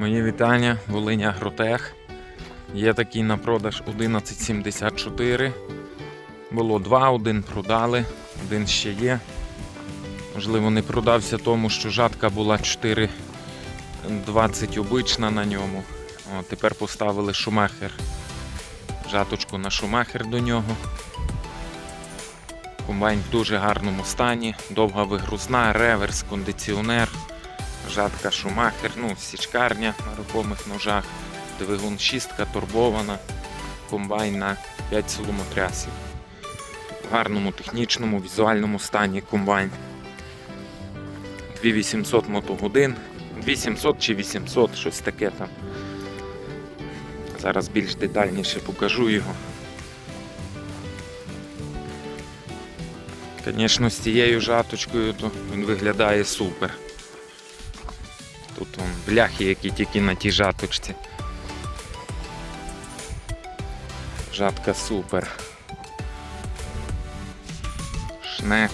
Мої вітання, Волиня Агротех. Є такий на продаж 1174. Було два, один продали, один ще є. Можливо, не продався тому, що жатка була 4,20 обична на ньому. О, тепер поставили шумахер. Жаточку на шумахер до нього. Комбайн в дуже гарному стані, довга вигрузна, реверс, кондиціонер, жатка шумахер, ну, січкарня на рухомих ножах, двигун шістка турбована, комбайн на 5 соломотрясів. В гарному технічному, візуальному стані комбайн. 2800 мотогодин, 2700 чи 800, щось таке там. Зараз більш детальніше покажу його. Звісно, з цією жаточкою то він виглядає супер. Вон, бляхи, які тільки на тій жаточці. Жатка супер. Шнек.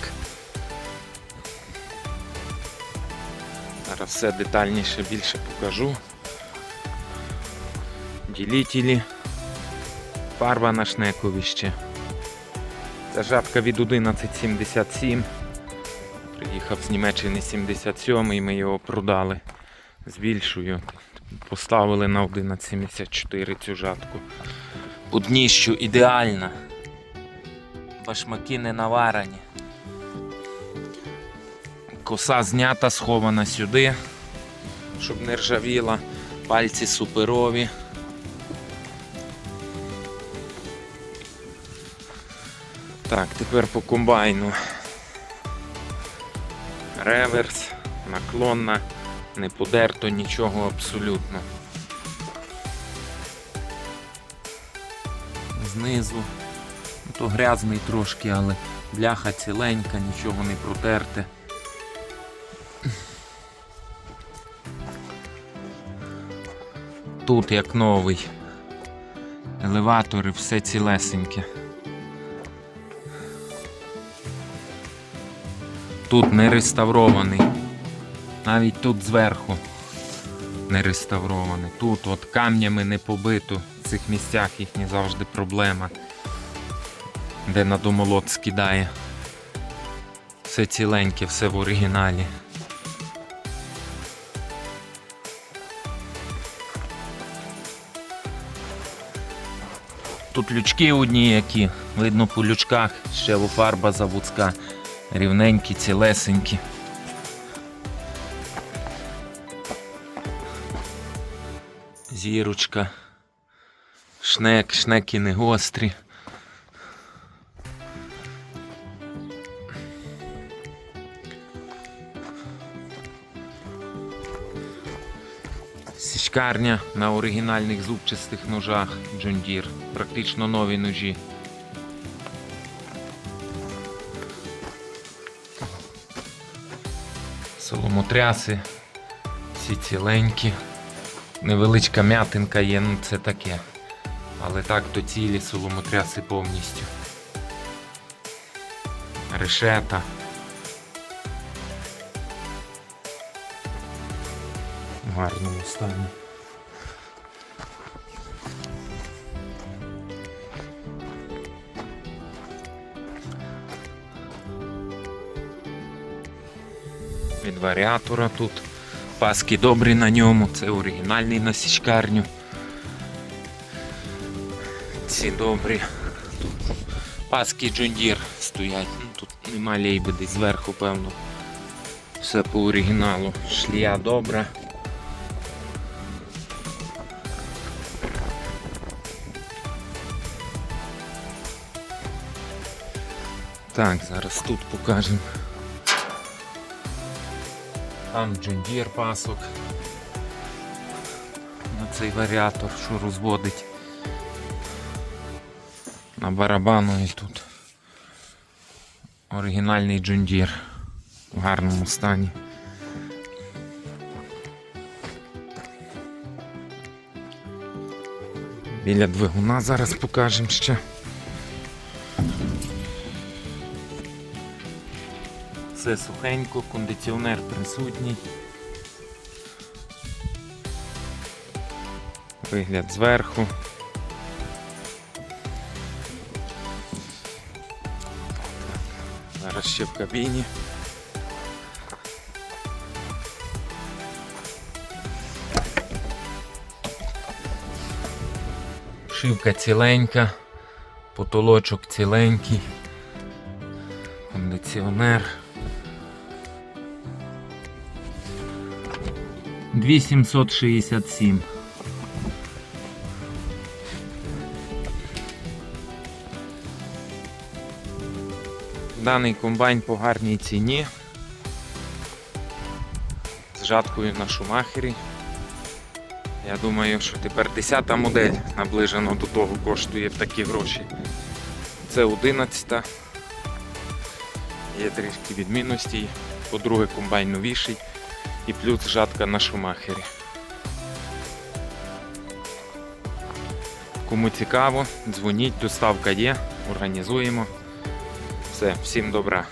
Зараз все детальніше більше покажу. Ділітілі. Фарба на шнекові ще. Це жатка від 1177. Приїхав з Німеччини 77 і ми його продали. Збільшую. Поставили на 1174 цю жатку. По дніщу ідеальна. Башмаки не наварені. Коса знята, схована сюди, щоб не ржавіла. Пальці суперові. Так, тепер по комбайну. Реверс, наклонна, не подерто нічого абсолютно. Знизу. Ну, То грязний трошки, але бляха ціленька, нічого не протерте. Тут як новий. Елеватори, все цілесеньке. Тут не реставрований. Навіть тут зверху не реставрований. Тут от камнями не побито. В цих місцях їхні завжди проблема. Де на домолот скидає. Все ціленьке, все в оригіналі. Тут лючки одні які, видно по лючках, ще фарба заводська, рівненькі, цілесенькі. Зірочка, шнек, шнеки не гострі. Січкарня на оригінальних зубчастих ножах Deere. Практично нові ножі. Соломотряси, всі ціленькі. Невеличка м'ятинка є, ну це таке. Але так то цілі соломотряси повністю. Решета. В гарному стані. Від варіатора тут. Паски добрі на ньому, це оригінальний на січкарню. Ці добрі. Паски Deere стоять. Ну, тут нема лейби зверху, певно. Все по оригіналу. Шлія добра. Так, зараз тут покажемо. Там John пасок. На цей варіатор, що розводить. На барабану і тут. Оригінальний Deere в гарному стані. Біля двигуна зараз покажемо ще. Все сухенько, кондиціонер присутній. Вигляд зверху. Зараз ще в кабіні. Шивка ціленька, потолочок ціленький, кондиціонер. 2767. Даний комбайн по гарній ціні. З жаткою на шумахері. Я думаю, що тепер 10-та модель наближено до того коштує в такі гроші. Це 11-та. Є трішки відмінностей. По-друге, комбайн новіший і плюс жатка на шумахері. Кому цікаво, дзвоніть, доставка є, організуємо. Все, всім добра.